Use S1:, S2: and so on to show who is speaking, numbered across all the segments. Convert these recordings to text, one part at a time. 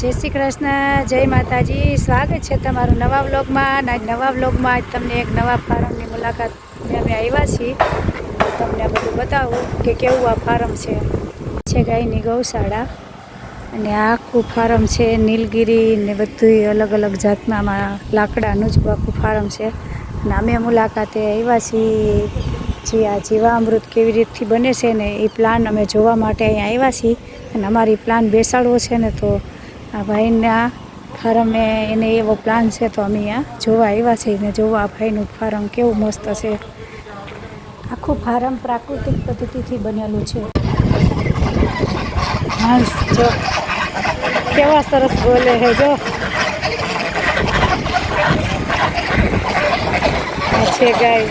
S1: જય શ્રી કૃષ્ણ, જય માતાજી. સ્વાગત છે તમારું નવા વ્લોગમાં. આજ નવા વ્લોગમાં આજ તમને એક નવા ફાર્મની મુલાકાત અમે આવ્યા છીએ. તમને બધું બતાવું કે કેવું આ ફાર્મ છે. છે ગાયની ગૌશાળા. અને આખું ફાર્મ છે નીલગિરી ને બધું અલગ અલગ જાતના લાકડાનું જ આખું ફાર્મ છે. અને અમે મુલાકાતે આવ્યા છીએ જે આ જીવામૃત કેવી રીતથી બને છે ને એ પ્લાન અમે જોવા માટે અહીંયા આવ્યા છીએ. અને અમારી પ્લાન બેસાડવો છે ને તો આ ભાઈના ફાર્મે એને એવો પ્લાન છે તો અમે આ જોવા આવ્યા છે ને જોવા ભાઈનું ફાર્મ કેવું મસ્ત છે. આખું ફાર્મ પ્રાકૃતિક પદ્ધતિથી બનેલું છે. હાંસ જો કેવા સરસ બોલે છે જો. છે ગાય.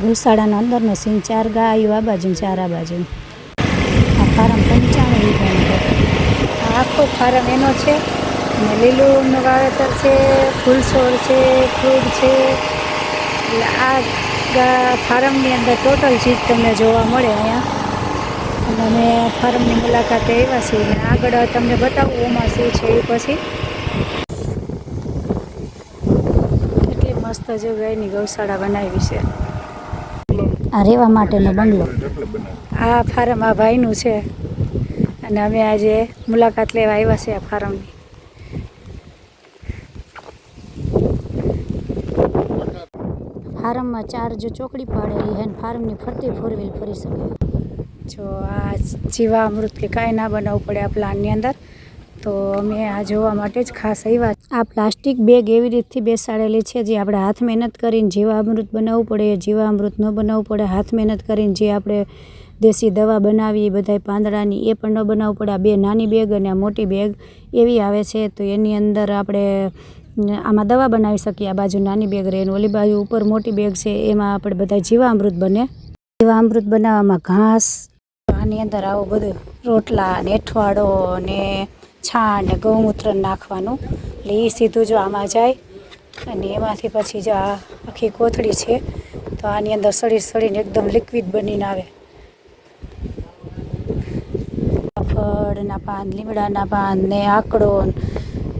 S1: ગૌશાળાના અંદરનો સીન, ચાર ગાયો આ બાજુ ચાર આ બાજુ ફાર્મ પંચાણું વીઘાનું આ આખો ફારમ એનો છે અને લીલુંનું વાવેતર છે, ફૂલછોડ છે, ફ્રૂટ છે. એટલે આ ફાર્મની અંદર ટોટલ ચીજ તમને જોવા મળે અહીંયા. અને અમે ફાર્મની મુલાકાતે આવ્યા છીએ. આગળ તમને બતાવું એમાં શું છે એ પછી. કેટલી મસ્ત જો ગાયની ગૌશાળા બનાવી છે. આ રહેવા માટેનો બંગલો. આ ફાર્મ આ ભાઈનું છે. અને અમે આજે મુલાકાત લેવા આવ્યા છે આ ફાર્મની ફાર્મમાં ચાર જો ચોકડી પાડેલી હે ફાર્મની ફરતી ફોર વ્હીલ ફરી શકે. જો આ જીવામૃત કે કાંઈ ના બનાવવું પડે આ પ્લાનની અંદર. તો અમે આ જોવા માટે જ ખાસ આવ્યા. આ પ્લાસ્ટિક બેગ એવી રીતથી બેસાડેલી છે જે આપણે હાથ મહેનત કરીને જીવામૃત બનાવવું પડે, જીવામૃત ન બનાવવું પડે, હાથ મહેનત કરીને જે આપણે દેશી દવા બનાવી બધાય પાંદડાની, એ પણ ન બનાવવું પડે. આ બે નાની બેગ અને આ મોટી બેગ એવી આવે છે, તો એની અંદર આપણે આમાં દવા બનાવી શકીએ. આ બાજુ નાની બેગ રહે અને ઓલી બાજુ ઉપર મોટી બેગ છે, એમાં આપણે બધા જીવામૃત બને. જીવામૃત બનાવવામાં ઘાસ, આની અંદર આવું બધું રોટલા ને અઠવાડો ને છાણ ગૌમૂત્ર નાખવાનું. એટલે એ સીધું જો આમાં જાય. અને એમાંથી પછી જો આ આખી કોથળી છે, તો આની અંદર સળી સળીને એકદમ લિક્વિડ બનીને આવે. ફળના પાન, લીમડાના પાન ને આકડો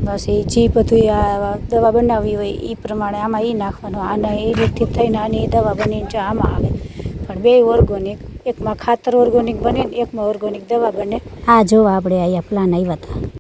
S1: બસ એ જે બધું આ દવા બનાવવી હોય એ પ્રમાણે આમાં એ નાખવાનું. આના એ રીતથી થઈને આની દવા બનીને આમાં આવે. પણ બે ઓર્ગોનિક એકમાં ખાતર ઓર્ગોનિક બને એકમાં ઓર્ગોનિક દવા બને. આ જોવા આપણે અહીંયા પ્લાન આવ્યા હતા